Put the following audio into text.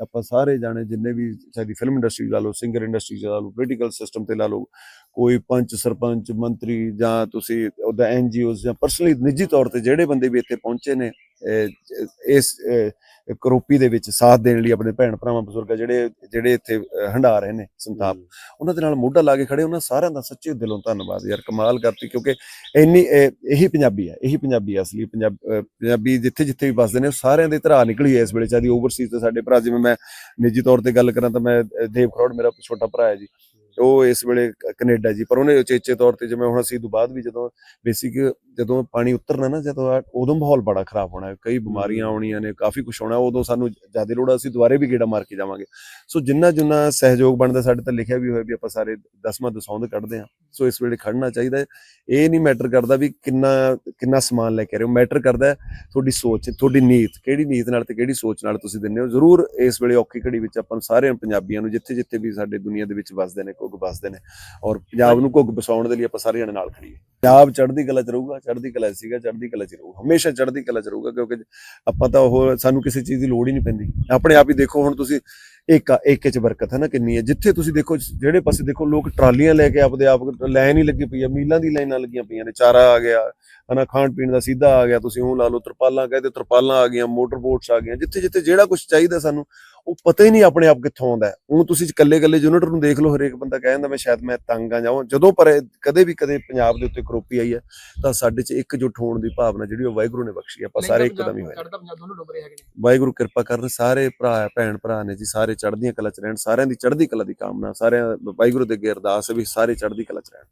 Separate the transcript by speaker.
Speaker 1: ਆਪਾਂ ਸਾਰੇ ਜਾਣੇ ਜਿੰਨੇ ਵੀ ਸਾਡੀ ਫਿਲਮ ਇੰਡਸਟਰੀ ਲਾ ਲਓ ਸਿੰਗਰ ਇੰਡਸਟਰੀ ਲਾ ਲਓ ਪੋਲੀਟੀਕਲ ਸਿਸਟਮ ਤੇ ਲਾ ਲਓ, ਕੋਈ ਪੰਚ, ਸਰਪੰਚ, ਮੰਤਰੀ ਜਾਂ ਤੁਸੀਂ ਉਹਦਾ ਐਨਜੀਓਜ਼ ਜਾਂ ਪਰਸਨਲੀ ਨਿੱਜੀ ਤੌਰ ਤੇ ਜਿਹੜੇ ਬੰਦੇ ਵੀ ਇੱਥੇ ਪਹੁੰਚੇ ਨੇ ਇਸ ਕਰੋਪੀ ਦੇ ਵਿੱਚ ਸਾਥ ਦੇਣ ਲਈ ਆਪਣੇ ਭੈਣ ਭਰਾਵਾਂ ਬਜ਼ੁਰਗਾਂ ਜਿਹੜੇ ਜਿਹੜੇ ਇੱਥੇ ਹੰਢਾ ਰਹੇ ਨੇ ਸੰਤਾਪ ਉਹਨਾਂ ਦੇ ਨਾਲ ਮੋਢਾ ਲਾ ਕੇ ਖੜੇ ਉਹਨਾਂ ਸਾਰਿਆਂ ਦਾ ਸੱਚੇ ਦਿਲੋਂ ਧੰਨਵਾਦ ਯਾਰ ਕਮਾਲ ਕਰਤੀ ਕਿਉਂਕਿ ਇੰਨੀ ਇਹ- ਪੰਜਾਬੀ ਹੈ ਇਹੀ ਪੰਜਾਬੀ ਅਸਲੀ ਪੰਜਾਬ ਜਿੱਥੇ ਜਿੱਥੇ ਵੀ ਵੱਸਦੇ ਨੇ ਉਹ ਸਾਰਿਆਂ ਦੇ ਧਰਾ ਨਿਕਲੀ ਹੈ ਇਸ ਵੇਲੇ ਚਾਹਦੀ ਓਵਰਸੀਜ਼ ਤੇ ਸਾਡੇ ਭਰਾ ਜਿਵੇਂ ਮੈਂ ਨਿੱਜੀ ਤੌਰ ਤੇ ਗੱਲ ਕਰਾਂ ਤਾਂ ਮੈਂ ਦੇਵ ਖਰੋੜ ਮੇਰਾ ਛੋਟਾ ਭਰਾ ਹੈ ਜੀ ਉਹ ਇਸ ਵੇਲੇ ਕੈਨੇਡਾ ਜੀ ਪਰ ਉਹਨੇ ਉਚੇਚੇ ਤੌਰ ਤੇ ਜਿਵੇਂ ਹੁਣ ਅਸੀਂ ਤੋਂ ਬਾਅਦ ਵੀ ਜਦੋਂ ਬੇਸਿਕ ਜਦੋਂ ਪਾਣੀ ਉਤਰਨਾ ਨਾ ਜਦੋਂ ਆ- ਉਦੋਂ ਮਾਹੌਲ ਬੜਾ ਖਰਾਬ ਹੋਣਾ ਹੈ ਕਈ ਬਿਮਾਰੀਆਂ ਆਉਣੀਆਂ ਨੇ ਕਾਫੀ ਕੁਝ ਹੋਣਾ ਉਦੋਂ ਸਾਨੂੰ ਜ਼ਿਆਦਾ ਲੋੜ ਆ, ਅਸੀਂ ਦੁਬਾਰੇ ਵੀ ਗੇੜਾ ਮਾਰ ਕੇ ਜਾਵਾਂਗੇ। ਸੋ ਜਿੰਨਾ ਜਿੰਨਾ ਸਹਿਯੋਗ ਬਣਦਾ ਸਾਡੇ ਤਾਂ ਲਿਖਿਆ ਵੀ ਹੋਇਆ ਵੀ ਆਪਾਂ ਸਾਰੇ ਦਸਵਾਂ ਦਸੌਂਦ ਕੱਢਦੇ ਹਾਂ। ਸੋ ਇਸ ਵੇਲੇ ਖੜਨਾ ਚਾਹੀਦਾ ਹੈ। ਇਹ ਨਹੀਂ ਮੈਟਰ ਕਰਦਾ ਵੀ ਕਿੰਨਾ ਕਿੰਨਾ ਸਮਾਨ ਲੈ ਕੇ ਆ ਰਹੇ ਹੋ। ਮੈਟਰ ਕਰਦਾ ਤੁਹਾਡੀ ਸੋਚ ਤੁਹਾਡੀ ਨੀਤ ਕਿਹੜੀ ਨੀਤ ਨਾਲ ਤੇ ਕਿਹੜੀ ਸੋਚ ਨਾਲ ਤੁਸੀਂ ਦਿੰਦੇ ਹੋ। ਜ਼ਰੂਰ ਇਸ ਵੇਲੇ ਔਖੀ ਘੜੀ ਵਿੱਚ ਆਪਾਂ ਸਾਰਿਆਂ ਪੰਜਾਬੀਆਂ ਨੂੰ ਜਿੱਥੇ ਜਿੱਥੇ ਵੀ ਸਾਡੇ ਦੁਨੀਆ ਦੇ ਵਿੱਚ ਵੱਸਦੇ ਨੇ ਘੁੱਗ ਵੱਸਦੇ ਨੇ ਔਰ ਪੰਜਾਬ ਨੂੰ ਘੁੱਗ ਬਸਾਉਣ ਦੇ ਲਈ ਆਪਾਂ ਸਾਰੇ ਜਣੇ ਨਾਲ ਖੜੀਏ ਪੰਜਾਬ ਚੜ੍ਹਦੀ ਕਲਾ ਚ ਰਹੂਗਾ, ਚੜ੍ਹਦੀ ਕਲਾ 'ਚ ਸੀਗਾ, ਚੜ੍ਹਦੀ ਕਲਾ ਚ ਰਹੂਗਾ। ਹਮੇਸ਼ਾ ਚੜ੍ਹਦੀ ਕਲਾ ਚ ਰਹੂਗਾ, ਕਿਉਂਕਿ ਆਪਾਂ ਤਾਂ ਉਹ, ਸਾਨੂੰ ਕਿਸੇ ਚੀਜ਼ ਦੀ ਲੋੜ ਹੀ ਨਹੀਂ ਪੈਂਦੀ। ਆਪਣੇ ਆਪ ਹੀ ਦੇਖੋ, ਹੁਣ ਤੁਸੀਂ ਇੱਕ ਇੱਕ ਚ ਬਰਕਤ ਹੈ ਨਾ ਕਿੰਨੀ ਹੈ। ਜਿੱਥੇ ਤੁਸੀਂ ਦੇਖੋ, ਜਿਹੜੇ ਪਾਸੇ ਦੇਖੋ, ਲੋਕ ਟਰਾਲੀਆਂ ਲੈ ਕੇ ਆਪਦੇ ਆਪ ਲਾਈਨ ਹੀ ਲੱਗੀ ਪਈ ਹੈ। ਮੀਲਾਂ ਦੀ ਲਾਈਨਾਂ ਲੱਗੀਆਂ ਪਈਆਂ ਨੇ। ਚਾਰਾ ਆ ਗਿਆ, ਹਨਾ, ਖਾਣ ਪੀਣ ਦਾ ਸਿੱਧਾ ਆ ਗਿਆ, ਤੁਸੀਂ ਉਹ ਲਾ ਲਓ, ਤਰਪਾਲਾਂ, ਕਹਿੰਦੇ ਤਰਪਾਲਾਂ ਆ ਗਈਆਂ, ਮੋਟਰ ਬੋਟਸ ਆ ਗਈਆਂ। ਜਿੱਥੇ ਜਿੱਥੇ ਜਿਹੜਾ ਕੁਝ ਚਾਹੀਦਾ ਸਾਨੂੰ ਉਹ ਪਤਾ ਹੀ ਨਹੀਂ ਆਪਣੇ ਆਪ ਕਿੱਥੋਂ ਆਉਂਦਾ ਹੈ। ਹੁਣ ਤੁਸੀਂ ਇਕੱਲੇ ਇਕੱਲੇ ਯੂਨਿਟ ਨੂੰ ਦੇਖ ਲਓ ਹਰੇਕ ਬੰਦਾ ਕਹਿੰਦਾ ਮੈਂ ਸ਼ਾਇਦ ਮੈਂ ਤੰਗ ਆ ਜਾਵਾਂ ਜਦੋਂ ਪਰ ਕਦੇ ਵੀ ਕਦੇ ਪੰਜਾਬ ਦੇ ਉੱਤੇ ਕਰੋਪੀ ਆਈ ਹੈ ਤਾਂ ਸਾਡੇ 'ਚ ਇੱਕਜੁੱਟ ਹੋਣ ਦੀ ਭਾਵਨਾ ਜਿਹੜੀ ਉਹ ਵਾਹਿਗੁਰੂ ਨੇ ਬਖਸ਼ੀ। ਆਪਾਂ ਸਾਰੇ ਇੱਕਦਮ ਹੀ ਹੋਏ ਵਾਹਿਗੁਰੂ ਕਿਰਪਾ ਕਰਨ ਸਾਰੇ ਭਰਾ ਭੈਣ ਭਰਾ ਨੇ ਜੀ ਸਾਰੇ ਚੜ੍ਹਦੀਆਂ ਕਲਾ ਚ ਰਹਿਣ ਸਾਰਿਆਂ ਦੀ ਚੜ੍ਹਦੀ ਕਲਾ ਦੀ ਕਾਮਨਾ ਸਾਰਿਆਂ ਵਾਹਿਗੁਰੂ ਦੇ ਅੱਗੇ ਅਰਦਾਸ ਹੈ ਵੀ ਸਾਰੇ ਚੜ੍ਹਦੀ ਕਲਾ ਚ ਰਹਿਣ